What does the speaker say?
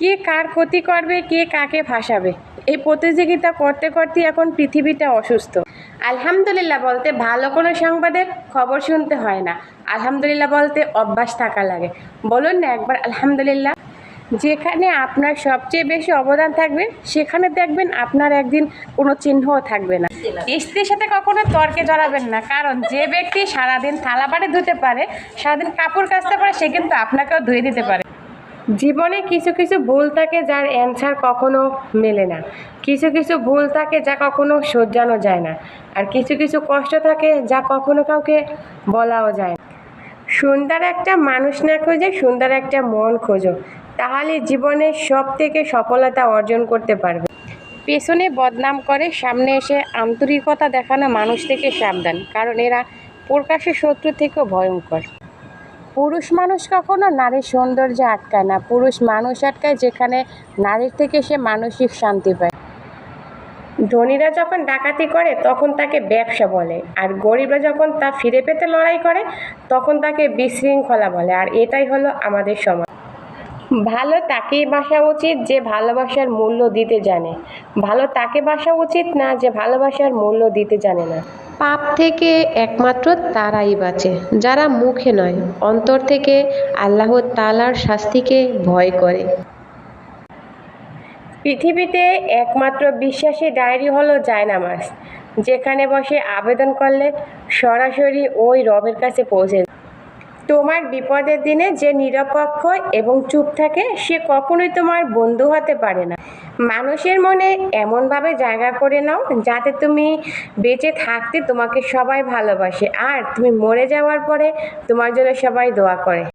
কে কার ক্ষতি করবে, কে কাকে ফাঁসাবে? এই প্রতিযোগিতা করতে করতে এখন পৃথিবীটা অসুস্থ। আলহামদুলিল্লাহ বলতে ভালো কোনো সংবাদের খবর শুনতে হয় না। আলহামদুলিল্লাহ বলতে অভ্যাস থাকা লাগে। বলুন না একবার আলহামদুলিল্লাহ। যেখানে আপনার সবচেয়ে বেশি অবদান থাকবে, সেখানে দেখবেন আপনার একদিন কোনো চিহ্নও থাকবে না। স্ত্রীর সাথে কখনো তর্কে জড়াবেন না, কারণ যে ব্যক্তি সারাদিন থালা বাড়ি ধুতে পারে, সারাদিন কাপড় কাচতে পারে, সে কিন্তু আপনাকেও ধুয়ে দিতে পারে। জীবনে কিছু কিছু ভুল থাকে যার অ্যান্সার কখনো মেলে না। কিছু কিছু ভুল থাকে যা কখনো শোধরানো যায় না। আর কিছু কিছু কষ্ট থাকে যা কখনো কাউকে বলাও যায় না। সুন্দর একটা মানুষ না খোঁজে সুন্দর একটা মন খোঁজো। তাহলে জীবনে সব থেকে সফলতা অর্জন করতে পারবে। পেছনে বদনাম করে সামনে এসে আন্তরিকতা দেখানো মানুষ থেকে সাবধান, কারণ এরা প্রকাশ্যে শত্রু থেকেও ভয়ঙ্কর। পুরুষ মানুষ কখনো নারীর সৌন্দর্য আটকায় না। পুরুষ মানুষ আটকায় যেখানে নারীর থেকে সে মানসিক শান্তি পায়। ধনীরা যখন ডাকাতি করে, তখন তাকে ব্যবসা বলে। আর গরিবরা যখন তা ফিরে পেতে লড়াই করে, তখন তাকে বিশৃঙ্খলা বলে। আর এটাই হলো আমাদের সমাজ। ভালো তাকেই বাসা উচিত যে ভালোবাসার মূল্য দিতে জানে। ভালো তাকে বাসা উচিত না যে ভালোবাসার মূল্য দিতে জানে না। পাপ থেকে একমাত্র তারাই বাঁচে, যারা মুখে নয়, অন্তর থেকে আল্লাহ তালার শাস্তিকে ভয় করে। পৃথিবীতে একমাত্র বিশ্বাসী ডায়েরি হলো জায়নামাজ, যেখানে বসে আবেদন করলে সরাসরি ওই রবের কাছে পৌঁছে তোমার বিপদের দিনে যে নিরপেক্ষ এবং চুপ থাকে, সে কখনোই তোমার বন্ধু হতে পারে না। মানুষের মনে এমনভাবে জায়গা করে নাও যাতে তুমি বেঁচে থাকতে তোমাকে সবাই ভালোবাসে। আর তুমি মরে যাওয়ার পরে তোমার জন্য সবাই দোয়া করে।